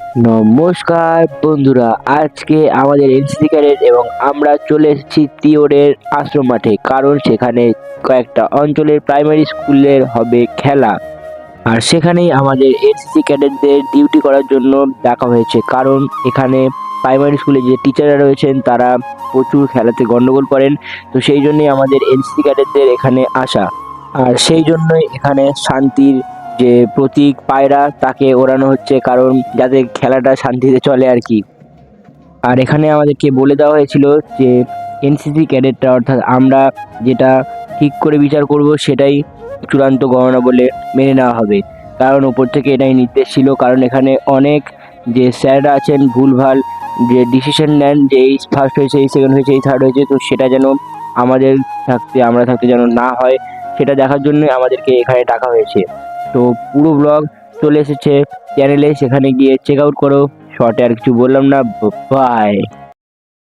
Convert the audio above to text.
নমস্কার, বন্ধুরা, আজকে আমাদের এনসিসি ক্যাডেট এবং আমরা চলে এসেছি তিওরের আশ্রম মাঠে, কারণ সেখানে কয়েকটা অঞ্চলের প্রাইমারি স্কুলের হবে খেলা। আর সেখানেই আমাদের এনসিসি ক্যাডেটদের ডিউটি করার জন্য ডাকা হয়েছে, কারণ এখানে প্রাইমারি স্কুলে যে টিচাররা রয়েছেন, তারা প্রচুর খেলাতে গণ্ডগোল করেন, তো সেই জন্যই আমাদের এনসিসি ক্যাডেটদের এখানে আসা। আর সেই জন্যই এখানে শান্তির যে প্রতীক পায়রা তাকে ওড়ানো হচ্ছে কারণ যাতে খেলাটা শান্তিতে চলে আর কি। আর এখানে আমাদেরকে বলে দেওয়া হয়েছিল যে এনসিসি ক্যাডেটরা, অর্থাৎ আমরা যেটা ঠিক করে বিচার করব সেটাই চূড়ান্ত গণনা বলে মেনে নেওয়া হবে। কারণ ওপর থেকে এটাই নির্দেশ ছিল, কারণ এখানে অনেক যে স্যাররা আছেন, ভুলভাল যে ডিসিশন নেন যে এই ফার্স্ট হয়েছে, এই সেকেন্ড হয়েছে, এই থার্ড হয়েছে, তো সেটা যেন আমাদের থাকতে, আমরা থাকতে যেন না হয়, সেটা দেখার জন্যই আমাদেরকে এখানে ডাকা হয়েছে। তো পুরো ব্লগ চলে এসেছে চ্যানেলে সেখানে গিয়ে চেক আউট করো শর্টে আর কিছু বললাম না বাই